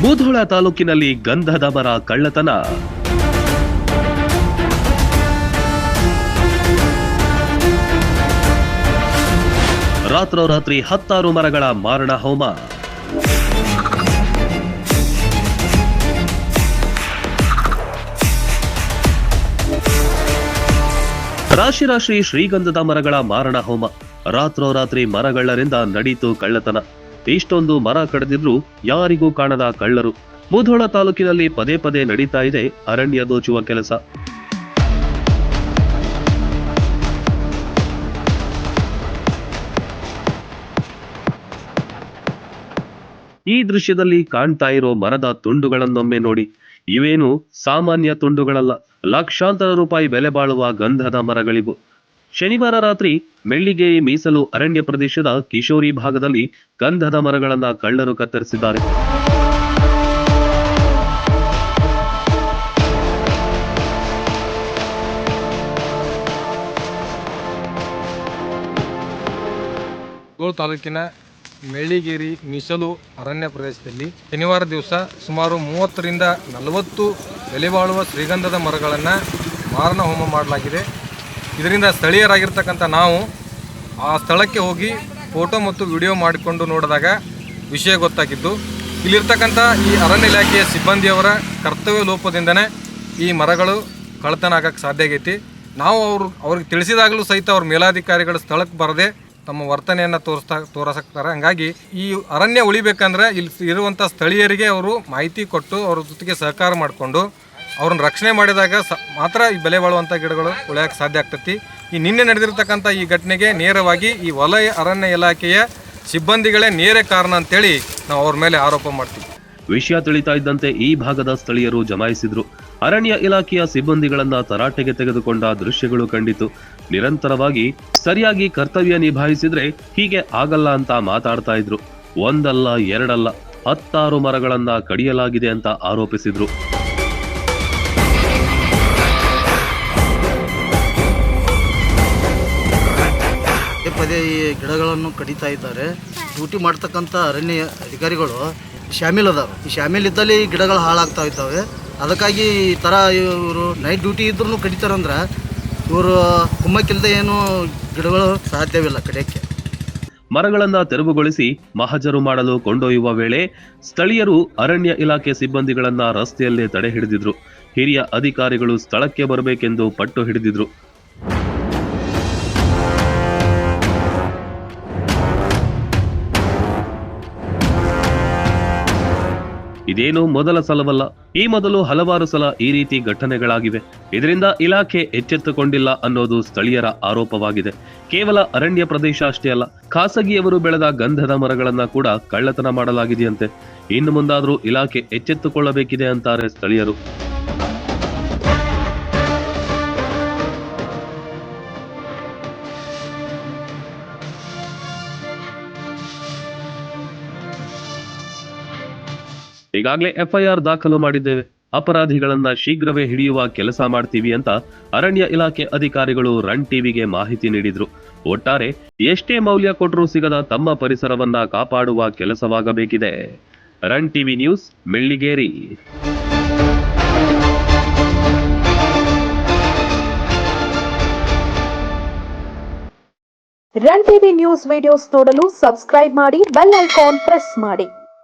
ಮುಧೋಳ ತಾಲೂಕಿನಲ್ಲಿ ಗಂಧದ ಮರ ಕಳ್ಳತನ. ರಾತ್ರೋರಾತ್ರಿ ಹತ್ತಾರು ಮರಗಳ ಮಾರಣ ಹೋಮ. ರಾಶಿ ರಾಶಿ ಶ್ರೀಗಂಧದ ಮರಗಳ ಮಾರಣ ಹೋಮ. ರಾತ್ರೋರಾತ್ರಿ ಮರಗಳ್ಳರಿಂದ ನಡೀತು ಕಳ್ಳತನ. ಇಷ್ಟೊಂದು ಮರ ಕಡಿದಿದ್ರು ಯಾರಿಗೂ ಕಾಣದ ಕಳ್ಳರು. ಮುಧೋಳ ತಾಲೂಕಿನಲ್ಲಿ ಪದೇ ಪದೇ ನಡೀತಾ ಇದೆ ಅರಣ್ಯ ದೋಚುವ ಕೆಲಸ. ಈ ದೃಶ್ಯದಲ್ಲಿ ಕಾಣ್ತಾ ಇರೋ ಮರದ ತುಂಡುಗಳನ್ನೊಮ್ಮೆ ನೋಡಿ. ಇವೇನು ಸಾಮಾನ್ಯ ತುಂಡುಗಳಲ್ಲ. ಲಕ್ಷಾಂತರ ರೂಪಾಯಿ ಬೆಲೆ ಬಾಳುವ ಗಂಧದ ಮರಗಳಿವು. ಶನಿವಾರ ರಾತ್ರಿ ಮೆಳ್ಳಿಗೆ ಮೀಸಲು ಅರಣ್ಯ ಪ್ರದೇಶದ ಕಿಶೋರಿ ಭಾಗದಲ್ಲಿ ಗಂಧದ ಮರಗಳನ್ನ ಕಳ್ಳರು ಕತ್ತರಿಸಿದ್ದಾರೆ. ತಾಲೂಕಿನ ಮೆಳ್ಳಿಗೇರಿ ಮೀಸಲು ಅರಣ್ಯ ಪ್ರದೇಶದಲ್ಲಿ ಶನಿವಾರ ದಿವಸ ಸುಮಾರು ಮೂವತ್ತರಿಂದ ನಲವತ್ತು ಬೆಲೆ ಬಾಳುವ ಶ್ರೀಗಂಧದ ಮರಗಳನ್ನು ಮಾರಣ ಹೋಮ ಮಾಡಲಾಗಿದೆ. ಇದರಿಂದ ಸ್ಥಳೀಯರಾಗಿರ್ತಕ್ಕಂಥ ನಾವು ಆ ಸ್ಥಳಕ್ಕೆ ಹೋಗಿ ಫೋಟೋ ಮತ್ತು ವಿಡಿಯೋ ಮಾಡಿಕೊಂಡು ನೋಡಿದಾಗ ವಿಷಯ ಗೊತ್ತಾಗಿದ್ದು, ಇಲ್ಲಿರ್ತಕ್ಕಂಥ ಈ ಅರಣ್ಯ ಇಲಾಖೆಯ ಸಿಬ್ಬಂದಿಯವರ ಕರ್ತವ್ಯ ಲೋಪದಿಂದನೇ ಈ ಮರಗಳು ಕಳತನ ಆಗಕ್ಕೆ ಸಾಧ್ಯ ಆಗೈತಿ. ನಾವು ಅವರು, ಅವ್ರಿಗೆ ತಿಳಿಸಿದಾಗಲೂ ಸಹಿತ ಅವ್ರ ಮೇಲಾಧಿಕಾರಿಗಳು ಸ್ಥಳಕ್ಕೆ ಬರದೆ ತಮ್ಮ ವರ್ತನೆಯನ್ನು ತೋರಿಸ್ತಾ, ತೋರಿಸ್ತಾರೆ. ಹಂಗಾಗಿ ಈ ಅರಣ್ಯ ಉಳಿಬೇಕಂದ್ರೆ ಇಲ್ಲಿ ಇರುವಂಥ ಸ್ಥಳೀಯರಿಗೆ ಅವರು ಮಾಹಿತಿ ಕೊಟ್ಟು ಅವ್ರ ಜೊತೆಗೆ ಸಹಕಾರ ಮಾಡಿಕೊಂಡು ಅವ್ರನ್ನ ರಕ್ಷಣೆ ಮಾಡಿದಾಗ ಸ ಮಾತ್ರ ಈ ಬೆಲೆ ಬಾಳುವಂಥ ಗಿಡಗಳು ಉಳಿಯೋಕ್ಕೆ ಸಾಧ್ಯ ಆಗ್ತೈತಿ. ಈ ನಿನ್ನೆ ನಡೆದಿರ್ತಕ್ಕಂಥ ಈ ಘಟನೆಗೆ ನೇರವಾಗಿ ಈ ವಲಯ ಅರಣ್ಯ ಇಲಾಖೆಯ ಸಿಬ್ಬಂದಿಗಳೇ ನೇರ ಕಾರಣ ಅಂತೇಳಿ ನಾವು ಅವ್ರ ಮೇಲೆ ಆರೋಪ ಮಾಡ್ತೀವಿ. ವಿಷಯ ತಿಳಿತಾ ಇದ್ದಂತೆ ಈ ಭಾಗದ ಸ್ಥಳೀಯರು ಜಮಾಯಿಸಿದ್ರು. ಅರಣ್ಯ ಇಲಾಖೆಯ ಸಿಬ್ಬಂದಿಗಳನ್ನ ತರಾಟೆಗೆ ತೆಗೆದುಕೊಂಡ ದೃಶ್ಯಗಳು ಕಂಡಿತು. ನಿರಂತರವಾಗಿ ಸರಿಯಾಗಿ ಕರ್ತವ್ಯ ನಿಭಾಯಿಸಿದ್ರೆ ಹೀಗೆ ಆಗಲ್ಲ ಅಂತ ಮಾತಾಡ್ತಾ ಇದ್ರು. ಒಂದಲ್ಲ, ಎರಡಲ್ಲ, ಹತ್ತಾರು ಮರಗಳನ್ನ ಕಡಿಯಲಾಗಿದೆ ಅಂತ ಆರೋಪಿಸಿದ್ರು. ಪದೇ ಈ ಗಿಡಗಳನ್ನು ಕಡಿತಾ ಇದ್ದಾರೆ. ಡ್ಯೂಟಿ ಮಾಡ್ತಕ್ಕಂಥ ಅರಣ್ಯ ಅಧಿಕಾರಿಗಳು ಶಾಮೀಲ್ ಅದಾವೆ ಈ ಶಾಮೀಲ್ ಇದ್ದಲ್ಲಿ ಈ ಗಿಡಗಳು ಹಾಳಾಗ್ತಾ ಇದ್ದಾವೆ. ಅದಕ್ಕಾಗಿ ಈ ಥರ ಇವರು ನೈಟ್ ಡ್ಯೂಟಿ ಇದ್ರೂ ಕಡಿತಾರಂದ್ರೆ ಇವರು ಕುಮ್ಮಕ್ಕಿಲ್ಲದೆ ಏನು ಗಿಡಗಳು ಸಾಧ್ಯವಿಲ್ಲ ಕಡಿಯೋಕ್ಕೆ. ಮರಗಳನ್ನ ತೆರವುಗೊಳಿಸಿ ಮಹಜರು ಮಾಡಲು ಕೊಂಡೊಯ್ಯುವ ವೇಳೆ ಸ್ಥಳೀಯರು ಅರಣ್ಯ ಇಲಾಖೆ ಸಿಬ್ಬಂದಿಗಳನ್ನ ರಸ್ತೆಯಲ್ಲೇ ತಡೆ ಹಿಡಿದಿದ್ರು. ಹಿರಿಯ ಅಧಿಕಾರಿಗಳು ಸ್ಥಳಕ್ಕೆ ಬರಬೇಕೆಂದು ಪಟ್ಟು ಹಿಡಿದಿದ್ರು. ಇದೇನು ಮೊದಲ ಸಲವಲ್ಲ. ಈ ಮೊದಲು ಹಲವಾರು ಸಲ ಈ ರೀತಿ ಘಟನೆಗಳಾಗಿವೆ. ಇದರಿಂದ ಇಲಾಖೆ ಎಚ್ಚೆತ್ತುಕೊಂಡಿಲ್ಲ ಅನ್ನೋದು ಸ್ಥಳೀಯರ ಆರೋಪವಾಗಿದೆ. ಕೇವಲ ಅರಣ್ಯ ಪ್ರದೇಶ ಅಷ್ಟೇ ಅಲ್ಲ, ಖಾಸಗಿಯವರು ಬೆಳೆದ ಗಂಧದ ಮರಗಳನ್ನ ಕೂಡ ಕಳ್ಳತನ ಮಾಡಲಾಗಿದೆಯಂತೆ. ಇನ್ನು ಮುಂದಾದರೂ ಇಲಾಖೆ ಎಚ್ಚೆತ್ತುಕೊಳ್ಳಬೇಕಿದೆ ಅಂತಾರೆ ಸ್ಥಳೀಯರು. ಈಗಾಗಲೇ ಎಫ್ಐಆರ್ ದಾಖಲು ಮಾಡಿದ್ದೇವೆ. ಅಪರಾಧಿಗಳನ್ನ ಶೀಘ್ರವೇ ಹಿಡಿಯುವ ಕೆಲಸ ಮಾಡ್ತೀವಿ ಅಂತ ಅರಣ್ಯ ಇಲಾಖೆ ಅಧಿಕಾರಿಗಳು ರನ್ ಟಿವಿಗೆ ಮಾಹಿತಿ ನೀಡಿದ್ರು. ಒಟ್ಟಾರೆ ಎಷ್ಟೇ ಮೌಲ್ಯ ಕೊಟ್ಟರೂ ಸಿಗದ ತಮ್ಮ ಪರಿಸರವನ್ನ ಕಾಪಾಡುವ ಕೆಲಸವಾಗಬೇಕಿದೆ. Run TV news, Melligeri. Run TV news videos ನೋಡಲು ಸಬ್ಸ್ಕ್ರೈಬ್ ಮಾಡಿ, ಬೆಲ್ ಐಕಾನ್ ಪ್ರೆಸ್ ಮಾಡಿ.